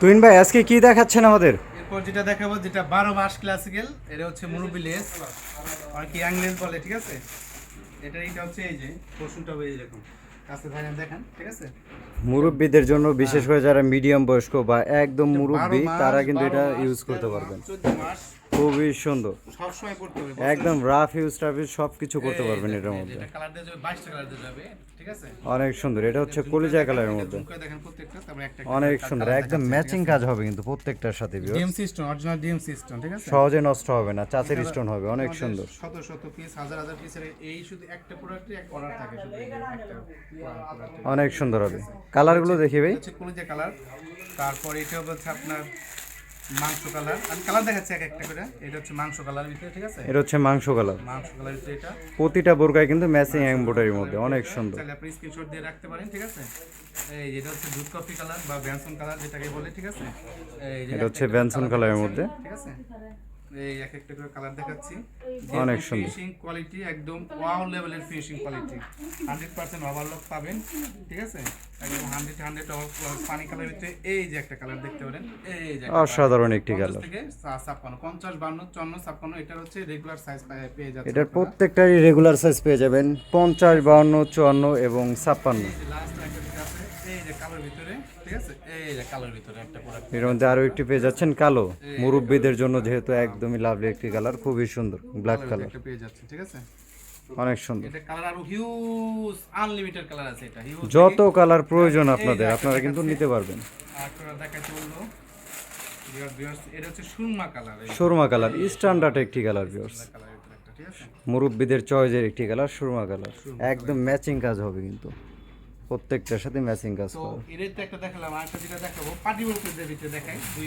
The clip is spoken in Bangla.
তুইন ভাই, আজকে কি দেখাচ্ছেন আমাদের? এরপর যেটা দেখাবো, যেটা বারো মাস ক্লাসিক্যাল এটা হচ্ছে মুরুবি লেস অনেকে ইয়াং লেস বলে, ঠিক আছে? এটা এটা হচ্ছে এই যে পশুটা হয়ে যেরকম কাছে ধরেন দেখেন ঠিক আছে? মুরব্বীদের জন্য বিশেষ করে যারা মিডিয়াম বয়স্ক বা একদম মুরব্বী তারা কিন্তু এটা ইউজ করতে পারবেন। খুবই সুন্দর। সবসময় করতে হবে একদম রাফ ইউজ টাফ ইউজ সব কিছু করতে পারবেন এটার মধ্যে। কালার দিয়ে যাবে বাইশটা কালার দিয়ে যাবে ঠিক আছে? অনেক সুন্দর এটা হচ্ছে কলিজা কালারের মধ্যে। দেখেন প্রত্যেকটা তারপরে একটা অনেক সুন্দর একদম ম্যাচিং কাজ হবে কিন্তু প্রত্যেকটার সাথে viewers। DM system original DM system ঠিক আছে? সহজে নষ্ট হবে না চাচের স্টোন হবে অনেক সুন্দর। শত শত পিস হাজার হাজার পিসের এই শুধু একটা প্রোডাক্টে এক অর্ডার থাকে শুধু একটা। অনেক সুন্দর হবে। কালারগুলো দেখি ভাই। কলিজা কালার। তারপর এটা হচ্ছে আপনার মাংস কালার। আমি কালার দেখাচ্ছি এক একটা করে। এটা হচ্ছে মাংস কালার ভিতরে ঠিক আছে? এটা হচ্ছে মাংস কালার। মাংস কালার ভিতরে এটা। প্রতিটা বোরকায় কিন্তু ম্যাচিং এমব্রয়ডারির মধ্যে অনেক সুন্দর। চাইলে আপনি স্ক্রিনশট দিয়ে রাখতে পারেন ঠিক আছে? এই যেটা হচ্ছে দুধ কফি কালার বা ব্যানসন কালার যেটাকে বলে ঠিক আছে? এই যে এটা হচ্ছে ব্যানসন কালারের মধ্যে। ঠিক আছে? এই এক একটা করে কালার দেখাচ্ছি। অনেক সুন্দর। ফিনিশিং কোয়ালিটি একদম ওয়াও লেভেলের ফিনিশিং কোয়ালিটি 100% ওভারলক পাবেন ঠিক আছে? একদম 100 100 ওভারলক পানি কালার ভিতরে এই যে একটা কালার দেখতে পারেন এই যে অসাধারণ একটি কালার থেকে 56 50 52 54 56 এটা হচ্ছে রেগুলার সাইজ পেয়ে যাচ্ছে এটার প্রত্যেকটারই রেগুলার সাইজ পেয়ে যাবেন 50 52 54 এবং 56 যে কালোর ভিতরে ঠিক আছে? এই যে কালোর ভিতরে একটা প্রোডাক্টের মধ্যে আরও একটি পেয়ে যাচ্ছেন কালো। মুরব্বীদের জন্য যেহেতু একদমই লাভলি একটি কালার খুবই সুন্দর ব্ল্যাক কালার একটা পেয়ে যাচ্ছে ঠিক আছে? অনেক সুন্দর। এটা কালার আরও হিউজ আনলিমিটেড কালার আছে এটা হিউজ যত কালার প্রয়োজন আপনাদের আপনারা কিন্তু নিতে পারবেন। হচ্ছে সুরমা কালার স্ট্যান্ডার্ড একটি কালার ভিউয়ার্স মুরব্বীদের চয়েসের একটি কালার সুরমা কালার একদম ম্যাচিং কাজ হবে কিন্তু। প্রত্যেকটার সাথে ম্যাচিং কাজ তো করা। এর একটা দেখালাম আর একটা যেটা দেখাবো পার্টি বলতে ভিতরে দেখাই দুই